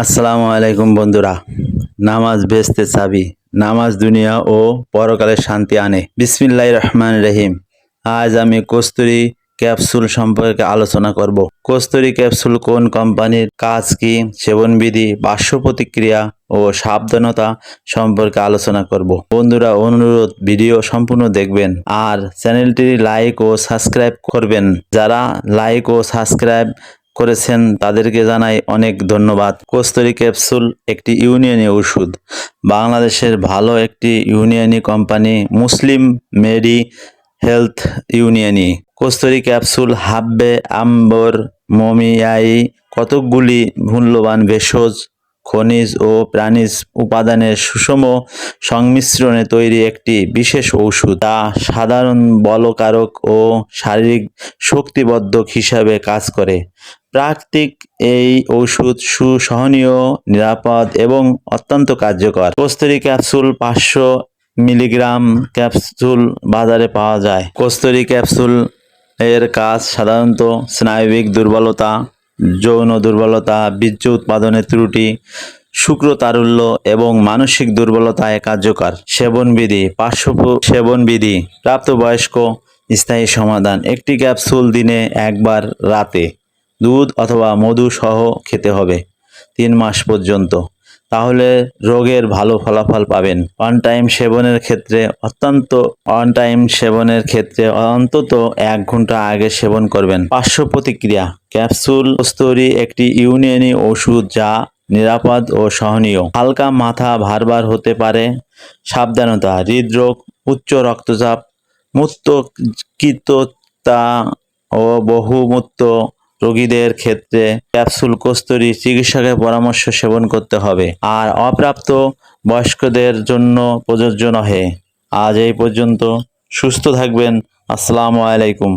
আসসালামু আলাইকুম বন্ধুরা। নামাজ বেচতে চাবি। নামাজ দুনিয়া ও পরকালে শান্তি আনে। বিসমিল্লাহ রহমান রহিম। আজ আমি কস্তুরি ক্যাপসুল সম্পর্কে আলোচনা করব। কস্তুরি ক্যাপসুল কোন কোম্পানির কাজ কি, সেবনবিধি পার্শ্ব প্রতিক্রিয়া ও সাবধানতা সম্পর্কে আলোচনা করব। বন্ধুরা, অনুরোধ, ভিডিও সম্পূর্ণ দেখবেন। আর চ্যানেলটি লাইক ও সাবস্ক্রাইব করবেন। যারা লাইক ও সাবস্ক্রাইব করেছেন, তাদেরকে জানাই অনেক ধন্যবাদ। কস্তুরি ক্যাপসুল একটি ইউনিয়নি ওষুধ। বাংলাদেশের ভালো একটি ইউনিয়নি কোম্পানি, মুসলিম মেরি হেলথ ইউনিয়নি। কস্তুরি ক্যাপসুল হাববে, আম্বর মমিয়াই কতকগুলি মূল্যবান ভেষজ খনিজ ও প্রাণীজ উপাদানের সুষম সংমিশ্রণে তৈরি একটি বিশেষ ঔষধ, যা সাধারণ বলকারক ও শারীরিক শক্তিবর্ধক হিসাবে কাজ করে। প্রাকৃতিক এই ঔষধ সুসহনীয়, নিরাপদ এবং অত্যন্ত কার্যকর। কস্তুরি ক্যাপসুল পাঁচশো মিলিগ্রাম ক্যাপসুল বাজারে পাওয়া যায়। কস্তুরি ক্যাপসুল এর কাজ সাধারণত স্নায়বিক দুর্বলতা যৌন দুর্বলতা, বীর্য উৎপাদনের ত্রুটি, শুক্র তারুল্য এবং মানসিক দুর্বলতায় কার্যকর সেবনবিধি পার্শ্ব সেবনবিধি, প্রাপ্তবয়স্ক, স্থায়ী সমাধান। একটি ক্যাপসুল দিনে একবার রাতে দুধ অথবা মধু সহ খেতে হবে তিন মাস পর্যন্ত। তাহলে রোগের ভালো ফলাফল পাবেন। অন টাইম সেবনের ক্ষেত্রে অত্যন্ত অন টাইম সেবনের ক্ষেত্রে অন্তত এক ঘণ্টা আগে সেবন করবেন। পার্শ্ব প্রতিক্রিয়া ক্যাপসুল কস্তুরি একটি ইউনিয়নি ওষুধ যা নিরাপদ ও সহনীয়। হালকা মাথা ভারবার হতে পারে, সাবধানতা, হৃদরোগ, উচ্চ রক্তচাপ, মুক্তকৃততা ও বহুমূত্র রোগীদের ক্ষেত্রে ক্যাপসুল, কস্তুরি চিকিৎসকের পরামর্শ সেবন করতে হবে। আর অপ্রাপ্ত বয়স্কদের জন্য প্রযোজ্য নহে। আজ এই পর্যন্ত সুস্থ থাকবেন। আসসালামু আলাইকুম।